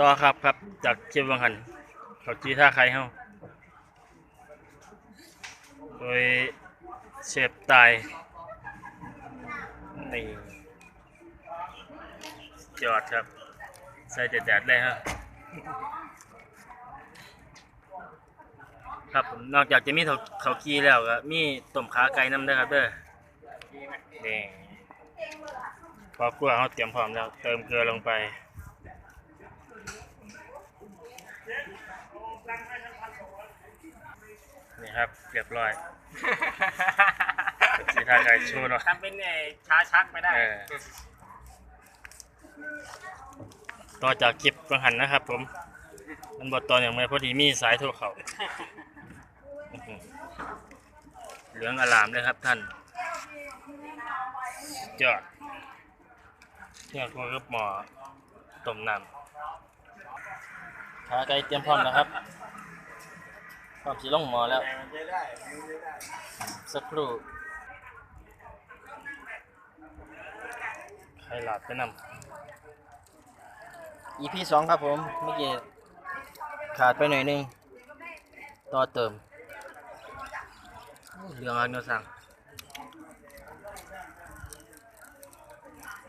ต่อครับครับ จากเชียงวังหันเขาจีท่าใครเฮาโดยเชฟตายนี่จอดครับ ใส่แดดๆเลยฮะครับผมนอกจากจะมีเขาเขากีแล้วก็มีต้มขาไก่น้ำด้วยครับเด้อนี่พอกลัวเขาเตรียมพร้อมแล้ว เติมเกลือลงไป นี่ครับเรียบร้อยสีทาไก่ชูเนาะทำเป็นไอ้ชาชักไม่ได้ เออ ต่อจากคลิปกังหันนะครับ ผม มันบทตอนอย่างไรพอดีมีสายโทรเขาอื้อหือเหลืองอลามเลยครับท่านยอดเที่ยงคุยกับหมอต้มน้ำ ขาไก่เตรียมพร้อมนะครับพร้อมสีลงหมอแล้ว สักครู่ไข่หลาดไปนำ EP สองครับผมเมื่อกี้ขาดไปหน่อยหนึง ต่อเติมเรื่องอันเนสั่ง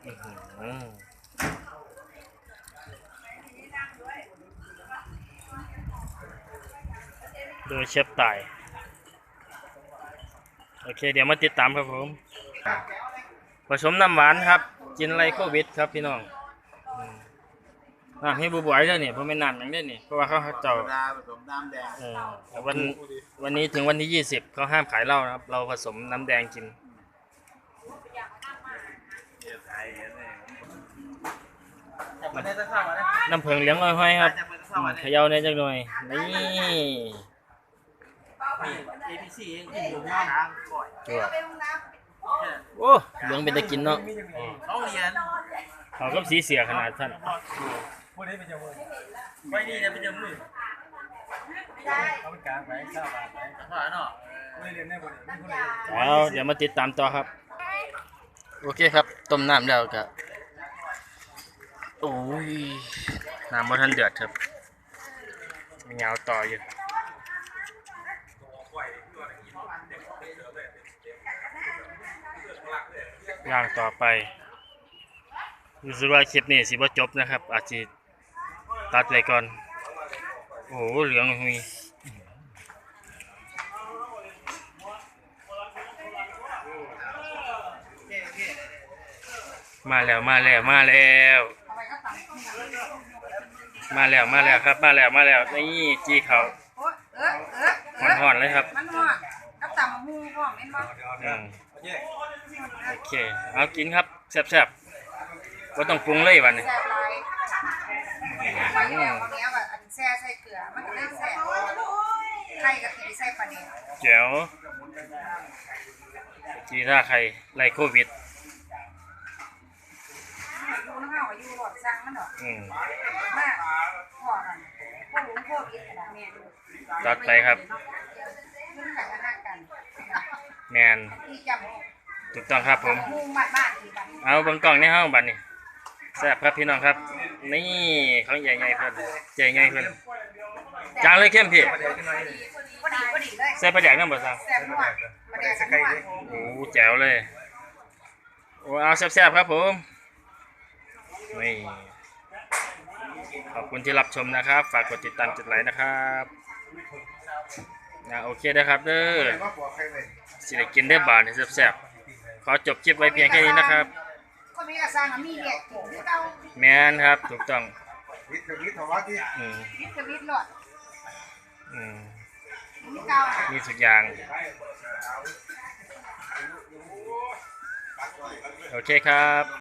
อื้อหือ โดยเชฟตาย โอเค เดี๋ยวมาติดตามครับผม ผสมน้ำหวานครับ กินอะไรโควิดครับพี่น้องอืมน้ำให้บุบวยเด้อนี่เพราะไม่นน้ำอย่างเด้อนี่เพราะว่าเขาเจ้าโซดาผสมน้ำแดงเออแต่วันวันนี้ถึงวันที่ยี่สิบเขาห้ามขายเหล้านะครับ เราผสมน้ำแดงกินแต่ไม่ได้จะเข้ามานะน้ำเพิงเลี้ยงห้อยๆครับอืมเขย่าในอยจักหน่อยนี่ เอพีซีเองที่อยู่ห้างก่อยจั่วโอ้เหลืองเป็นตะกินเนาะต้องเรียนเขาก็สีเสียขนาดท่านพูดได้เป็นจมูกไว้นี่เนี่ยเป็นจมูกเอาเป็นกลางไปเก้าบาทไปผ่านเนาะไม่เรียนได้หมดไม่คนเรียนแล้วเดี๋ยวมาติดตามต่อครับ โอเคครับ ต้มน้ำแล้วก็โอ้ยน้ำมาทันเดือดครับมีเงาต่ออยู่ ย่างต่อไปรู้สึกว่าคลิปนี้สิบ่จบนะครับ อาจจะตัดไปก่อน โอ้โหเหลืองมีมาแล้วมาแล้วมาแล้ว มาแล้วมาแล้วครับ มาแล้วมาแล้วนี่จีเขาโอ๊ยเออเออเออห่อนๆเลยครับ มันหอดกับตำมะฮูพร้อมแม่นบ่อืม โอเค เอากินครับแซ่บๆว่าต้องปรุงเลยวันนี้แซ่บหลายไปแล้วเอาแล้วแบบอันแซ่ใส่เกลือ มันก็เลยแซ่บไข่กับตีใส่ปลาแดกแจ๋วจีถ้าใครไล่โควิดอยู่น้ำเฮาอยู่หลอดสั่งมันดอกอืมมากพอกันพวกหลวงพ่อคิดกันแม่ดูจัดไปครับ ขึ้นกันกันกัน แมนที่จถูกต้องครับผมมูบ้าบ้านที่บ้านเอาเบังกล่องในห้องบัดนี้แซ่บครับพี่น้องครับ นี่ของใหญ่ๆเพิ่นใหญ่ๆเพิ่นจางเลยเข้มพี่พอดีพอดีเลยใส่ปลาแดกน้ำบ่ซังแซ่บนัวปลาแดกกันนัวโอ้แจ๋วเลยโอ้เอาแซ่บๆครับผมนี่ขอบคุณที่รับชมนะครับ ฝากกดติดตามกดไลค์นะครับ นะโอเคนะครับเด้อว่าปวดใครเลยสิได้กินได้อบาทนี่แซ่บๆขอจบคลิปไว้เพียงแค่นี้นะครับคนมีกระซังมีเรียกกินที่เก่าแมนครับถูกต้องวิทย์กับวิทย์ทวัฒน์ที่อืมวิทย์วิทย์หลอดอืมที่เก่ามีสุดอย่าง โอเคครับ